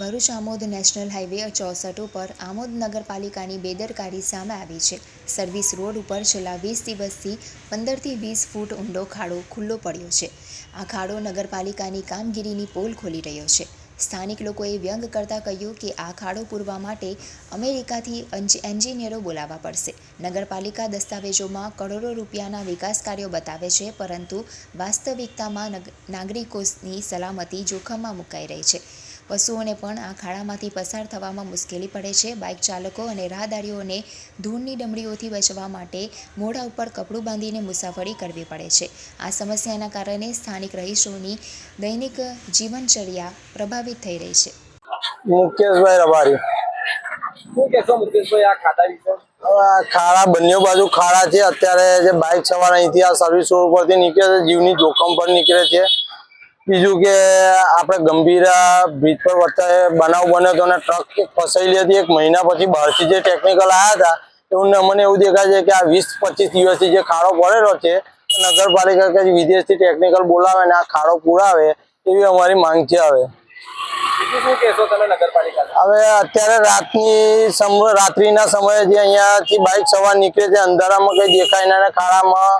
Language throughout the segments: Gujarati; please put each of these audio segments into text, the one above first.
ભરૂચ આમોદ નેશનલ હાઈવે ચોસઠ ઉપર આમોદ નગરપાલિકાની બેદરકારી સામે આવી છે. સર્વિસ રોડ ઉપર છેલ્લા વીસ દિવસથી પંદરથી વીસ ફૂટ ઊંડો ખાડો ખુલ્લો પડ્યો છે. આ ખાડો નગરપાલિકાની કામગીરીની પોલ ખોલી રહ્યો છે. સ્થાનિક લોકોએ વ્યંગ કરતાં કહ્યું કે આ ખાડો પૂરવા માટે અમેરિકાથી એન્જિનિયરો બોલાવવા પડશે. નગરપાલિકા દસ્તાવેજોમાં કરોડો રૂપિયાના વિકાસ કાર્યો બતાવે છે, પરંતુ વાસ્તવિકતામાં નાગરિકોની સલામતી જોખમમાં મુકાઈ રહી છે. પશુઓને પણ આ ખાડામાંથી પસાર થવામાં મુશ્કેલી પડે છે. બાઇક ચાલકો અને રાહદારીઓને ધૂળની ડમરીઓથી બચવા માટે મોઢા ઉપર કપડું બાંધીને મુસાફરી કરવી પડે છે. આ સમસ્યાના કારણે સ્થાનિક રહીશોની દૈનિક જીવનચર્યા પ્રભાવિત થઈ રહી છે. મુકેશભાઈ રબારી. શું કહેશો મુકેશભાઈ આ ખાતા વિશે? ખાડા બંને બાજુ ખાડા છે. અત્યારે જે બાઇક સવાર અહીંથી આ સર્વિસ રોડ પરથી નીકળે છે જીવની જોખમ પર નીકળે છે. બીજું કે આપણે ગંભીરા બ્રિજ પર વચ્ચે બનાવ બન્યો હતો અને ટ્રક ફસાઈ ફસાયેલી હતી. એક મહિના પછી બહારથી જે ટેકનિકલ આવ્યા હતા એવું મને એવું દેખાય છે કે આ વીસ પચીસ દિવસથી જે ખાડો પડેલો છે નગરપાલિકા કે વિદેશથી ટેકનિકલ બોલાવે ને આ ખાડો પુરાવે એવી અમારી માંગ છે હવે. બીજું શું કહેશો હવે અત્યારે રાતની સમ રાત્રિના સમયે જે અહીંયાથી બાઇક સવાર નીકળે છે અંધારામાં કંઈ દેખાય ના ખાડામાં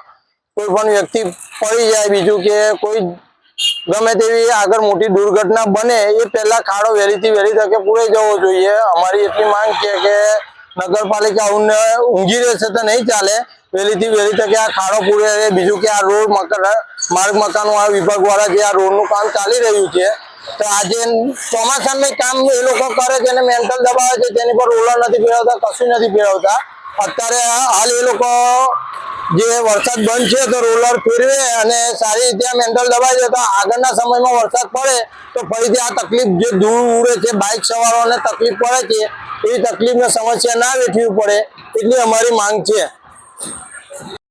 કોઈ પણ વ્યક્તિ પડી જાય બીજું કે કોઈ ગમે તેવી આગળ મોટી દુર્ઘટના બને, એ પહેલા ખાડો વહેલીથી વહેલી તકે પૂરાઈ જવો જોઈએ. અમારી એટલી માંગ છે કે નગરપાલિકા ઊંઘ રહેશે તો નહીં ચાલે. વહેલીથી વહેલી તકે આ ખાડો પૂરે રહે. બીજું કે આ રોડ માર્ગ મકાનો આ વિભાગ વાળા જે આ રોડનું કામ ચાલી રહ્યું છે, તો આજે ચોમાસામાં કામ એ લોકો કરે છે અને મેન્ટલ દબાવે છે, તેની પર રોલર નથી ફેરવતા, કશું નથી ફેરવતા. અત્યારે હાલ એ લોકો જે વરસાદ બંધ છે તો રોલર ફેરવે અને સારી રીતે મેન્ટલ દબાઈ દે તો આગળના સમયમાં વરસાદ પડે તો ફરીથી આ તકલીફ જે ધૂળ ઉડે છે બાઇક સવારોને તકલીફ પડે છે, એવી તકલીફને સમસ્યા ના વેઠવી પડે, એટલી અમારી માંગ છે.